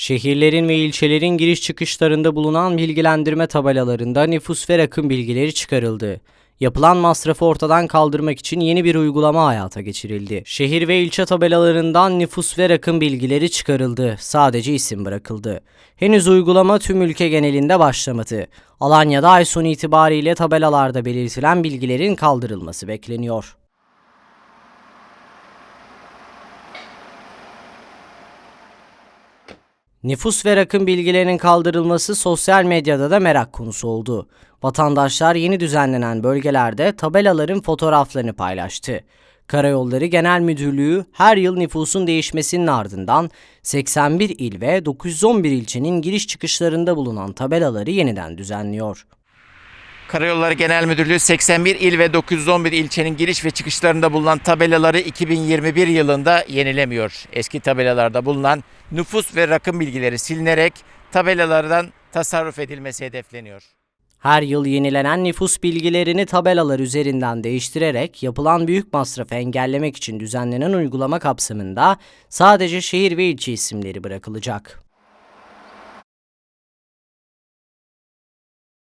Şehirlerin ve ilçelerin giriş çıkışlarında bulunan bilgilendirme tabelalarında nüfus ve rakım bilgileri çıkarıldı. Yapılan masrafı ortadan kaldırmak için yeni bir uygulama hayata geçirildi. Şehir ve ilçe tabelalarından nüfus ve rakım bilgileri çıkarıldı. Sadece isim bırakıldı. Henüz uygulama tüm ülke genelinde başlamadı. Alanya'da ay sonu itibariyle tabelalarda belirtilen bilgilerin kaldırılması bekleniyor. Nüfus ve rakım bilgilerinin kaldırılması sosyal medyada da merak konusu oldu. Vatandaşlar yeni düzenlenen bölgelerde tabelaların fotoğraflarını paylaştı. Karayolları Genel Müdürlüğü her yıl nüfusun değişmesinin ardından 81 il ve 911 ilçenin giriş çıkışlarında bulunan tabelaları yeniden düzenliyor. Karayolları Genel Müdürlüğü 81 il ve 911 ilçenin giriş ve çıkışlarında bulunan tabelaları 2021 yılında yenilemiyor. Eski tabelalarda bulunan nüfus ve rakım bilgileri silinerek tabelalardan tasarruf edilmesi hedefleniyor. Her yıl yenilenen nüfus bilgilerini tabelalar üzerinden değiştirerek yapılan büyük masrafı engellemek için düzenlenen uygulama kapsamında sadece şehir ve ilçe isimleri bırakılacak.